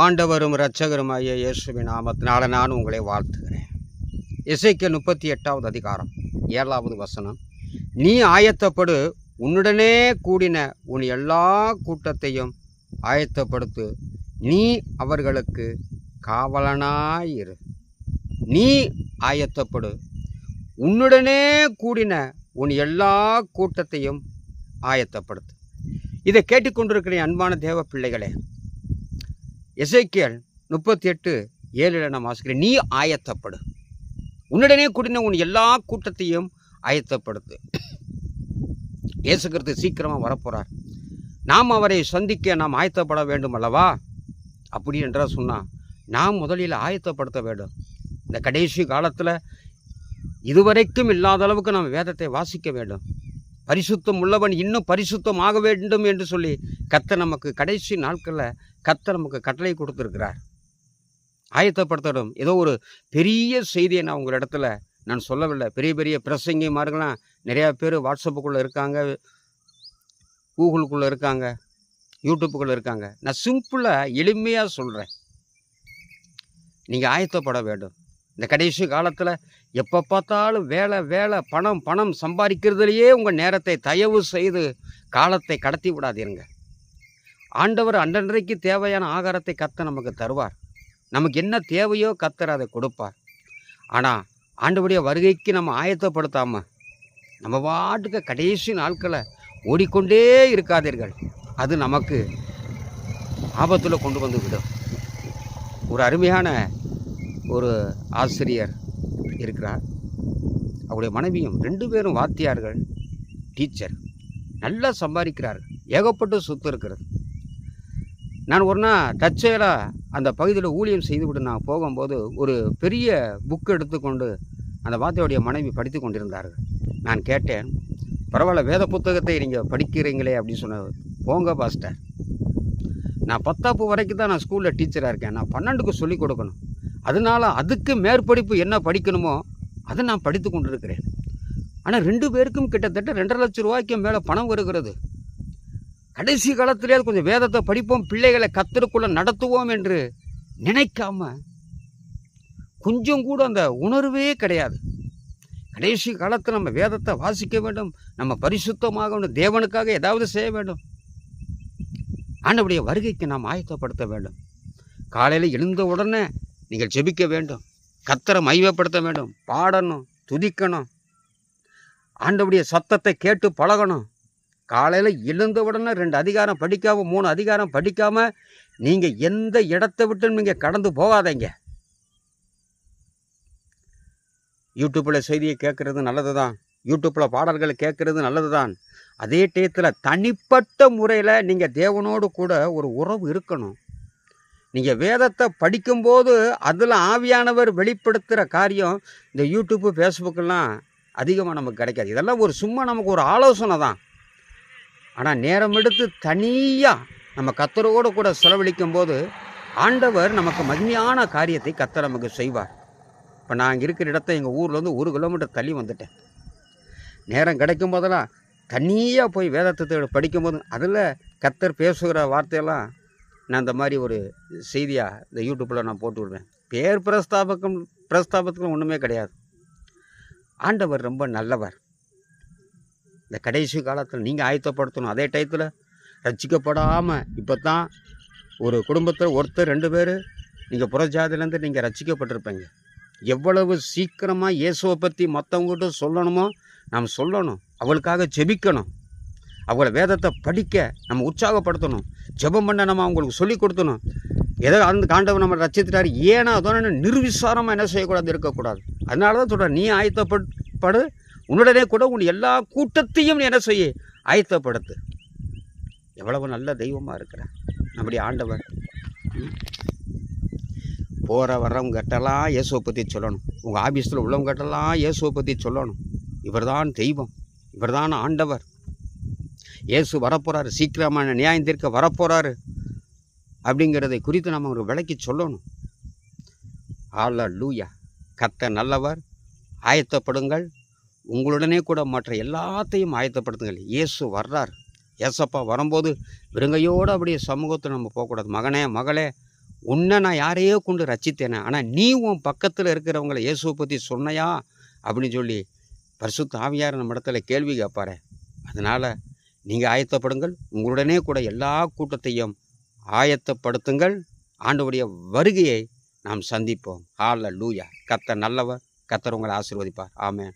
ஆண்டவரும் இரட்சகருமாகிய இயேசுவின் நாமத்தினால நான் உங்களை வாழ்த்துகிறேன். இசைக்க முப்பத்தி எட்டாவது அதிகாரம் ஏழாவது வசனம். நீ ஆயத்தப்படு உன்னுடனே கூடின உன் எல்லா கூட்டத்தையும் ஆயத்தப்படுத்து நீ அவர்களுக்கு காவலனாயிரு. நீ ஆயத்தப்படு உன்னுடனே கூடின உன் எல்லா கூட்டத்தையும் ஆயத்தப்படுத்து. இதை கேட்டுக்கொண்டிருக்கிற அன்பான தேவ பிள்ளைகளே எசைக்கியல் முப்பத்தி எட்டு ஏழில் நான் வாசிக்கிறேன். நீ ஆயத்தப்படு. உன்னுடனே கூடின உன் எல்லா கூட்டத்தையும் ஆயத்தப்படுத்து. இயேசுக்கிறது சீக்கிரமாக வரப்போகிறார் நாம் அவரை சந்திக்க நாம் ஆயத்தப்பட வேண்டும் அல்லவா? அப்படி என்றால் சொன்னால் நாம் முதலில் ஆயத்தப்படுத்த வேண்டும். இந்த கடைசி காலத்தில் இதுவரைக்கும் இல்லாத அளவுக்கு நாம் வேதத்தை வாசிக்க வேண்டும். பரிசுத்தம் உள்ளவன் இன்னும் பரிசுத்தம் ஆக வேண்டும் என்று சொல்லி கத்த நமக்கு கடைசி நாட்களில் கத்த நமக்கு கட்டளை கொடுத்துருக்கிறார். ஆயத்தப்படுத்தணும். ஏதோ ஒரு பெரிய செய்தியை நான் உங்கள் இடத்துல நான் சொல்லவில்லை. பெரிய பெரிய பிரசங்கிமார்கள்லாம் நிறையா பேர் வாட்ஸ்அப்புக்குள்ளே இருக்காங்க கூகுளுக்குள்ளே இருக்காங்க யூடியூப்புக்குள்ளே இருக்காங்க. நான் சிம்பிளாக எளிமையாக சொல்கிறேன் நீங்கள் ஆயத்தப்பட வேண்டும். இந்த கடைசி காலத்தில் எப்போ பார்த்தாலும் வேலை வேலை பணம் பணம் சம்பாதிக்கிறதுலையே உங்கள் நேரத்தை தயவு செய்து காலத்தை கடத்தி விடாதீருங்க. ஆண்டவர் அன்றன்றைக்கு தேவையான ஆகாரத்தை கத்த நமக்கு தருவார். நமக்கு என்ன தேவையோ கத்தர் அதை கொடுப்பார். ஆனால் ஆண்டவருடைய வருகைக்கு நம்ம ஆயத்தப்படுத்தாமல் நம்ம பாட்டுக்கு கடைசி நாட்களை ஓடிக்கொண்டே இருக்காதீர்கள். அது நமக்கு ஆபத்தில் கொண்டு வந்து விடும். ஒரு அருமையான ஒரு ஆசிரியர் இருக்கிறார். அவருடைய மனைவியும் ரெண்டு பேரும் வாத்தியார்கள் டீச்சர். நல்லா சம்பாதிக்கிறார்கள் ஏகப்பட்ட சொத்து இருக்கிறது. நான் ஒரு நாள் தற்செயலாக அந்த பகுதியில் ஊழியம் செய்துவிட்டு நான் போகும்போது ஒரு பெரிய புக் எடுத்துக்கொண்டு அந்த வாத்தியோடைய மனைவி படித்து கொண்டிருந்தார்கள். நான் கேட்டேன் பரவாயில்ல வேத புத்தகத்தை நீங்கள் படிக்கிறீங்களே அப்படின்னு சொன்ன போங்க பாஸ்டர். நான் பத்தாப்பு வரைக்கும் தான் நான் ஸ்கூலில் டீச்சராக இருக்கேன். நான் பன்னெண்டுக்கு சொல்லிக் கொடுக்கணும். அதனால் அதுக்கு மேற்படிப்பு என்ன படிக்கணுமோ அதை நான் படித்து கொண்டிருக்கிறேன். ஆனால் ரெண்டு பேருக்கும் கிட்டத்தட்ட ரெண்டரை லட்சம் ரூபாய்க்கு மேலே பணம் வருகிறது. கடைசி காலத்திலே கொஞ்சம் வேதத்தை படிப்போம் பிள்ளைகளை கத்தருக்குள்ளே நடத்துவோம் என்று நினைக்காம கொஞ்சம் கூட அந்த உணர்வே கிடையாது. கடைசி காலத்தில் நம்ம வேதத்தை வாசிக்க வேண்டும் நம்ம பரிசுத்தமாக தேவனுக்காக ஏதாவது செய்ய வேண்டும். ஆண்டவுடைய வருகைக்கு நாம் ஆயத்தப்படுத்த வேண்டும். காலையில் எழுந்த உடனே நீங்கள் ஜெபிக்க வேண்டும். கத்தரை மையப்படுத்த வேண்டும். பாடணும் துதிக்கணும். ஆண்டவுடைய சத்தத்தை கேட்டு பழகணும். காலையில் எழுந்த உடனே ரெண்டு அதிகாரம் படிக்காமல் மூணு அதிகாரம் படிக்காமல் நீங்கள் எந்த இடத்தை விட்டு நீங்கள் கடந்து போகாதீங்க. யூடியூப்பில் செய்தியை கேட்குறது நல்லது தான் யூடியூப்பில் பாடல்களை கேட்குறது நல்லது தான் அதே டயத்தில் தனிப்பட்ட முறையில் நீங்கள் தேவனோடு கூட ஒரு உறவு இருக்கணும். நீங்கள் வேதத்தை படிக்கும்போது அதில் ஆவியானவர் வெளிப்படுத்துகிற காரியம் இந்த யூடியூப்பு ஃபேஸ்புக்கெல்லாம் அதிகமாக நமக்கு கிடைக்காது. இதெல்லாம் ஒரு சும்மா நமக்கு ஒரு ஆலோசனை தான். ஆனால் நேரம் எடுத்து தனியாக நம்ம கத்தரோடு கூட செலவழிக்கும் போது ஆண்டவர் நமக்கு மகிமையான காரியத்தை கத்தர் நமக்கு செய்வார். இப்போ நான் இருக்கிற இடத்த எங்கள் ஊர்லேருந்து ஒரு கிலோமீட்டர் தள்ளி வந்துட்டேன். நேரம் கிடைக்கும் போதெல்லாம் தனியாக போய் வேதத்தை படிக்கும்போது அதில் கத்தர் பேசுகிற வார்த்தையெல்லாம் நான் இந்த மாதிரி ஒரு செய்தியாக இந்த யூடியூப்பில் நான் போட்டு விடுவேன். பேர் பிரஸ்தாபகம் பிரஸ்தாபத்துக்கும் ஒன்றுமே கிடையாது. ஆண்டவர் ரொம்ப நல்லவர். இந்த கடைசி காலத்தில் நீங்கள் ஆயத்தப்படுத்தணும். அதே டயத்தில் ரசிக்கப்படாமல் இப்போ தான் ஒரு குடும்பத்தில் ஒருத்தர் ரெண்டு பேர் நீங்கள் புறஜாதிலேருந்து நீங்கள் ரசிக்கப்பட்டிருப்பீங்க எவ்வளவு சீக்கிரமாக இயேசுவை பற்றி மற்றவங்ககிட்ட சொல்லணுமோ நாம் சொல்லணும். அவளுக்காக ஜெபிக்கணும். அவங்கள வேதத்தை படிக்க நம்ம உற்சாகப்படுத்தணும். ஜெபம் பண்ண நம்ம அவங்களுக்கு சொல்லிக் கொடுத்தணும் ஏதோ அந்த காண்டவன் நம்ம ரச்சித்துட்டாரு. ஏன்னா அதோட நிர்விசாரமாக என்ன செய்யக்கூடாது இருக்கக்கூடாது. அதனால தான் சொல்கிறேன் நீ ஆயத்தப்படு உன்னுடனே கூட உன் எல்லா கூட்டத்தையும் நீ என்ன செய்ய? ஆயத்தப்படுத்து. எவ்வளவு நல்ல தெய்வமாக இருக்கிற நம்முடைய ஆண்டவர். போகிற வர்றவங்ககிட்டலாம் இயேசுவை பற்றி சொல்லணும். உங்கள் ஆஃபீஸில் உள்ளவங்ககிட்டலாம் இயேசுவை பற்றி சொல்லணும். இவர்தான் தெய்வம். இவர்தான் ஆண்டவர். இயேசு வரப்போகிறாரு சீக்கிரமான நியாயம் தீர்க்க வரப்போகிறாரு அப்படிங்கிறதை குறித்து நம்ம ஒரு விளக்கி சொல்லணும். ஆல லூயா கத்த நல்லவர். ஆயத்தப்படுங்கள். உங்களுடனே கூட மற்ற எல்லாத்தையும் ஆயத்தப்படுத்துங்கள். இயேசு வர்றார். ஏசப்பா வரும்போது விருங்கையோடு அப்படியே சமூகத்தை நம்ம போகக்கூடாது. மகனே மகளே உன்னை நான் யாரையோ கொண்டு ரச்சித்தேனே ஆனால் நீ உன் பக்கத்தில் இருக்கிறவங்கள இயேசுவை பற்றி சொன்னையா? அப்படின்னு சொல்லி பரிசுத்த ஆவியார் நம்ம இடத்துல கேள்வி கேட்பாரு. அதனால் நீங்கள் ஆயத்தப்படுங்கள். உங்களுடனே கூட எல்லா கூட்டத்தையும் ஆயத்தப்படுத்துங்கள். ஆண்டவுடைய வருகையை நாம் சந்திப்போம். ஹால லூயா கத்த நல்லவர். கத்தர் உங்களை ஆசீர்வதிப்பார். ஆமேன்